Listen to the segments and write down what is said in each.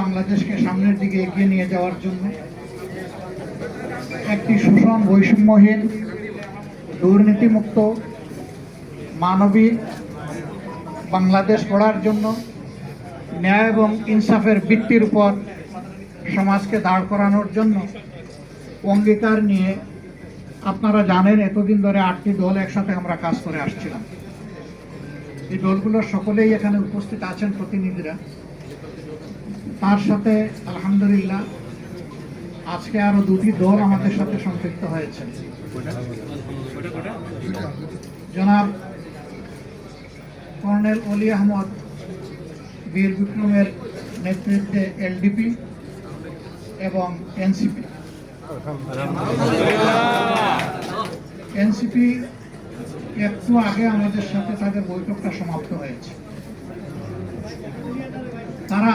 বাংলাদেশকে সামনের দিকে এগিয়ে নিয়ে যাওয়ার জন্য একটি শোষণ বৈষম্যহীন, দুর্নীতিমুক্ত মানবিক বাংলাদেশ গড়ার জন্য ন্যায় এবং ইনসাফের ভিত্তির উপর সমাজকে দাঁড় করানোর জন্য অঙ্গীকার নিয়ে আপনারা জানেন, এতদিন ধরে আটটি দল একসাথে আমরা কাজ করে আসছিলাম। এই দলগুলোর সকলেই এখানে উপস্থিত আছেন প্রতিনিধিরা। তার সাথে, আলহামদুলিল্লাহ, আজকে আরও দুটি দল আমাদের সাথে সম্পৃক্ত হয়েছে। জনাব কর্নেল অলি আহমদ, বীর বিক্রমের নেতৃত্বে এলডিপি এবং এনসিপি। এনসিপি একটু আগে আমাদের সাথে তাদের বৈঠকটা সমাপ্ত হয়েছে। তারা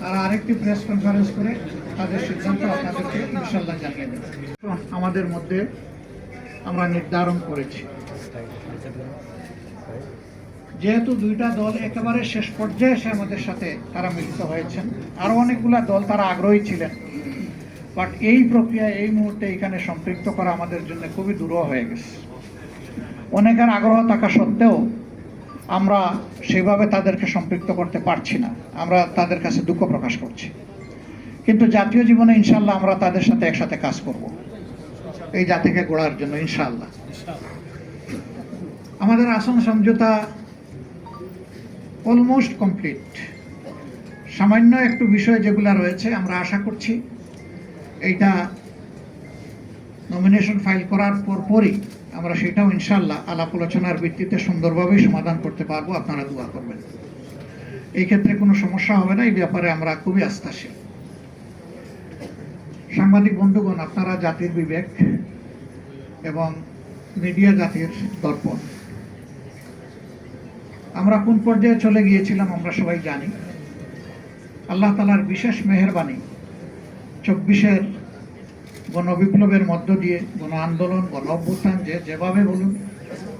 তারা আরেকটি প্রেস কনফারেন্স করে তাদের সিদ্ধান্ত আপনাদেরকে ইনশাল্লাহ জানিয়ে দেবেন আমাদের মধ্যে আমরা নির্ধারণ করেছি। যেহেতু দুইটা দল একেবারে শেষ পর্যায়ে এসে আমাদের সাথে তারা মিলিত হয়েছেন, আরও অনেকগুলা দল তারা আগ্রহী ছিলেন। বাট এই প্রক্রিয়া এই মুহূর্তে এখানে সম্পৃক্ত করা আমাদের জন্য খুবই দূরহ হয়ে গেছে। অনেকের আগ্রহ থাকা সত্ত্বেও আমরা সেভাবে তাদেরকে সম্পৃক্ত করতে পারছি না। আমরা তাদের কাছে দুঃখ প্রকাশ করছি। কিন্তু জাতীয় জীবনে ইনশাল্লাহ আমরা তাদের সাথে একসাথে কাজ করব। এই জাতিকে গোড়ার জন্য ইনশাল্লাহ আমাদের আসন সমঝোতা অলমোস্ট কমপ্লিট সামান্য একটু বিষয় যেগুলো রয়েছে, আমরা আশা করছি, এইটা নমিনেশন ফাইল করার পর পরই আমরা সেটাও ইনশাল্লাহ আলাপ আলোচনার ভিত্তিতে সুন্দরভাবেই সমাধান করতে পারব, আপনারা দোয়া করবেন। এই ক্ষেত্রে কোনো সমস্যা হবে না, এই ব্যাপারে আমরা খুবই আস্থাশীল। সাংবাদিক বন্ধুগণ, আপনারা জাতির বিবেক এবং মিডিয়া জাতির দর্পণ। আমরা কোন পর্যায়ে চলে গিয়েছিলাম আমরা সবাই জানি। আল্লাহ তালার বিশেষ মেহরবানি চব্বিশের গণবিপ্লবের মধ্য দিয়ে গণ আন্দোলন গণ অভ্যুত্থান যে যেভাবে বলুন,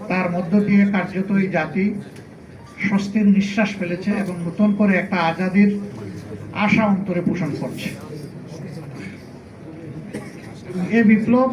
তার মধ্য দিয়ে কার্যত এই জাতি স্বস্তির নিঃশ্বাস ফেলেছে এবং নতুন করে একটা আজাদির আশা অন্তরে পোষণ করছে। এ বিপ্লব